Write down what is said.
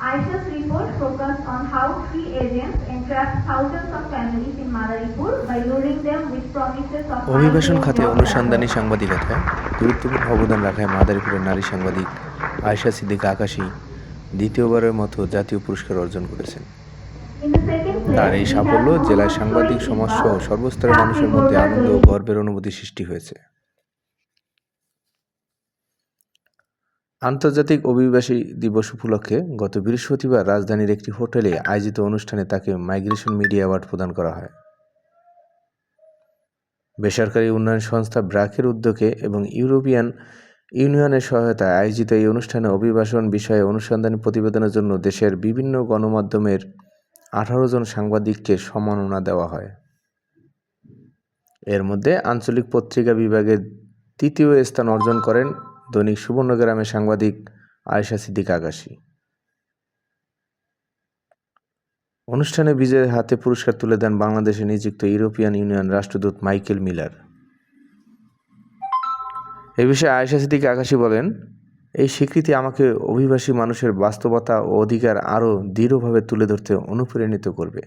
Aisha's report focused on how free agents entrapped thousands of families in Madaripur by luring them with promises of অভিবাসন খাতে অনুসন্ধানী. সাংবাদিকতায় গুরুত্বপূর্ণ অবদান রাখায় মাদারীপুরের নারী সাংবাদিক আয়শা সিদ্দিক আকাশী দ্বিতীয়বারের মতো জাতীয় পুরস্কার অর্জন করেছেন তার এই সাফল্য Mohammad সাংবাদিক Sohaib সমাজ Iqbal, সহ সর্বস্তরের মানুষের মধ্যে আনন্দ ও গর্বের অনুভূতি সৃষ্টি হয়েছে আন্তর্জাতিক অভিবাসী দিবস উপলক্ষে গত বৃহস্পতিবার রাজধানীর একটি হোটেলে আয়োজিত অনুষ্ঠানে তাকে মাইগ্রেশন মিডিয়া অ্যাওয়ার্ড প্রদান করা হয়। বেসরকারি উন্নয়ন সংস্থা ব্রাকের উদ্যোগে এবং ইউরোপিয়ান ইউনিয়নের সহায়তায় আয়োজিত এই অনুষ্ঠানে অভিবাসন বিষয়ে অনুসন্ধানী প্রতিবেদনের জন্য দেশের বিভিন্ন গণমাধ্যমের আঠারো জন সাংবাদিককে সম্মাননা দেওয়া হয়। এর মধ্যে আঞ্চলিক পত্রিকা বিভাগে তৃতীয় স্থান অর্জন করেন দৈনিক সুবর্ণগ্রামের সাংবাদিক আয়েশা সিদ্দিক আকাশী। অনুষ্ঠানে বিজয়ের হাতে পুরস্কার তুলে দেন বাংলাদেশে নিযুক্ত ইউরোপিয়ান ইউনিয়ন রাষ্ট্রদূত মাইকেল মিলার। এ বিষয়ে আয়েশা সিদ্দিক আকাশী বলেন, এই স্বীকৃতি আমাকে অভিবাসী মানুষের বাস্তবতা ও অধিকার আরও দৃঢ়ভাবে তুলে ধরতে অনুপ্রাণিত করবে।